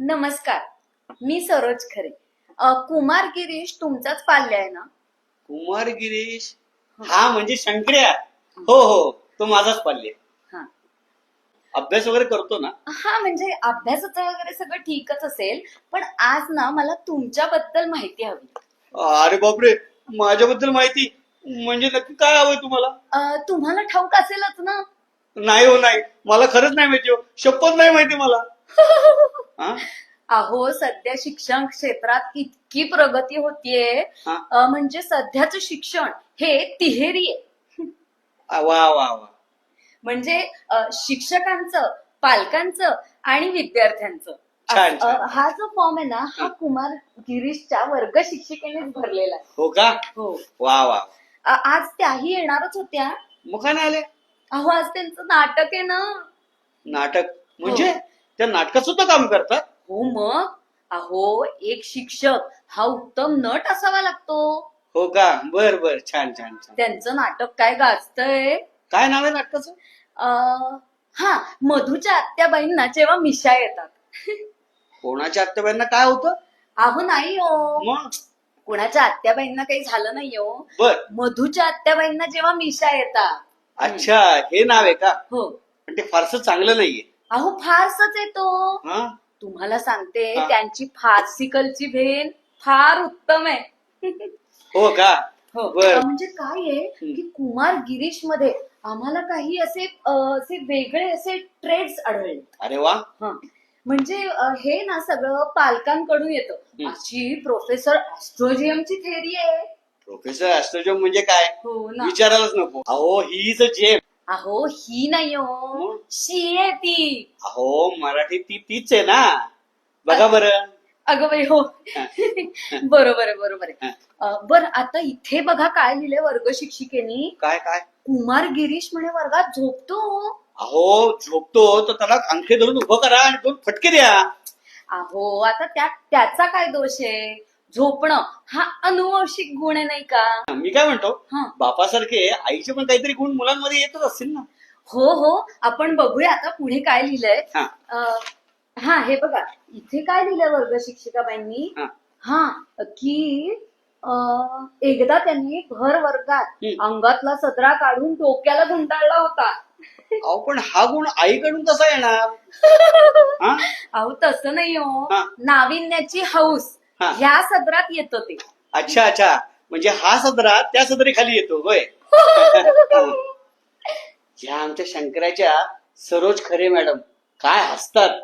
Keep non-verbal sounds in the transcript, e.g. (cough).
नमस्कार मी सरोज खरे. अ, कुमार गिरीश तुमचाच पाल्य आहे ना? कुमार गिरीश? हा. म्हणजे शंकर्या. हो हो तो माझाच पाल्य हा. अभ्यास वगैरे करतो ना? हा म्हणजे अभ्यासाचं वगैरे सगळं ठीकच असेल पण आज ना मला तुमच्याबद्दल माहिती हवी. अरे बापरे माझ्याबद्दल माहिती? म्हणजे नक्की काय हवंय तुम्हाला? अ, तुम्हाला ठाऊक असेलच ना? नाही हो नाही. मला खरंच नाही माहिती हो. शपथ नाही माहिती मला. (laughs) हा? अहो सध्या शिक्षण क्षेत्रात इतकी प्रगती होतीये. हा? अ, म्हणजे सध्याचं शिक्षण हे तिहेरी आहे. आ, वा वा वा. म्हणजे अ, शिक्षकांचं पालकांचं आणि विद्यार्थ्यांचं. छान, अ, छान. हा जो फॉर्म आहे ना हा कुमार गिरीशच्या वर्ग शिक्षिकेनेच भरलेला आहे. हो का? हो. वा वा. अ, आज त्याही येणारच होत्या. नाही आले? अहो आज त्यांचं नाटक आहे ना. नाटक? म्हणजे? त्या नाटकात सुद्धा काम करतात? हो मग. अहो एक शिक्षक हा उत्तम नट असावा लागतो. हो का? बर बर. छान छान छान. त्यांचं नाटक काय गाजतंय? काय नाव आहे नाटकाचं? अ, हा मधूच्या आत्याबाईंना जेव्हा मिशा येतात. कोणाच्या आत्याबाईंना काय होतं? अहो नाही हो. मग? कुणाच्या आत्याबाईंना काही झालं नाही हो. बर. मधूच्या आत्याबाईंना जेव्हा मिशा येतात. अच्छा हे नाव आहे का? हो. पण ते फारसं चांगलं नाहीये. अहो फारसच येतो हा? तुम्हाला सांगते हा. त्यांची फारसिकलची भेन फार उत्तम आहे. हो का? हो. बर. म्हणजे काय आहे की कुमार गिरीशमध्ये आम्हाला काही असे अ, असे वेगळे असे ट्रेड्स आढळले. अरे वा. हं. म्हणजे अ, हे ना सगळं पालकांकडून येतं. अशी प्रोफेसर ऍस्ट्रोजियमची थेरी आहे. प्रोफेसर ऍस्ट्रोजम म्हणजे काय? हो ना. विचारायलाच नको. अहो ही इज अ जेम अहो ही नाही हो. मग? शी आहे ती. अहो मराठी ती तीच आहे ना. बघा बरं. अगं बाई हो. बरोबर आहे बरोबर आहे. हं. बरं आता इथे बघा काय लिहिलंय वर्ग शिक्षिकेनी. काय काय? कुमार गिरीश म्हणे वर्गात झोपतो अहो झोपतो. तर त्याला अंगठे धरून उभं करा आणि दोन फटके द्या. अहो आता त्या त्याचा काय दोष आहे? झोपणं हा अनुवंशिक गुण आहे नाही का? मी काय म्हणतो? हं. बापासारखे आईचे पण काहीतरी गुण मुलांमध्ये येतच असतील ना? हो हो. आपण बघूया आता पुढे काय लिहिलंय. हा. अ, हा हे बघा. इथे काय लिहिलंय वर्ग शिक्षिकाबाईंनी? हा. हा की अ, एकदा त्यांनी भर वर्गात हम्म. अंगातला सदरा काढून डोक्याला गुंडाळला होता. अहो पण हा गुण आईकडून कसा येणार? (laughs) हा? अहो तसं नाही हो. हा. नाविन्याची हौस. हा. ह्या सदरात येतं ते. अच्छा अच्छा. म्हणजे हा सदरा त्या सदरी खाली येतो होय. (laughs) ह्या आमच्या शंकराच्या सरोज खरे मॅडम. काय हसतात.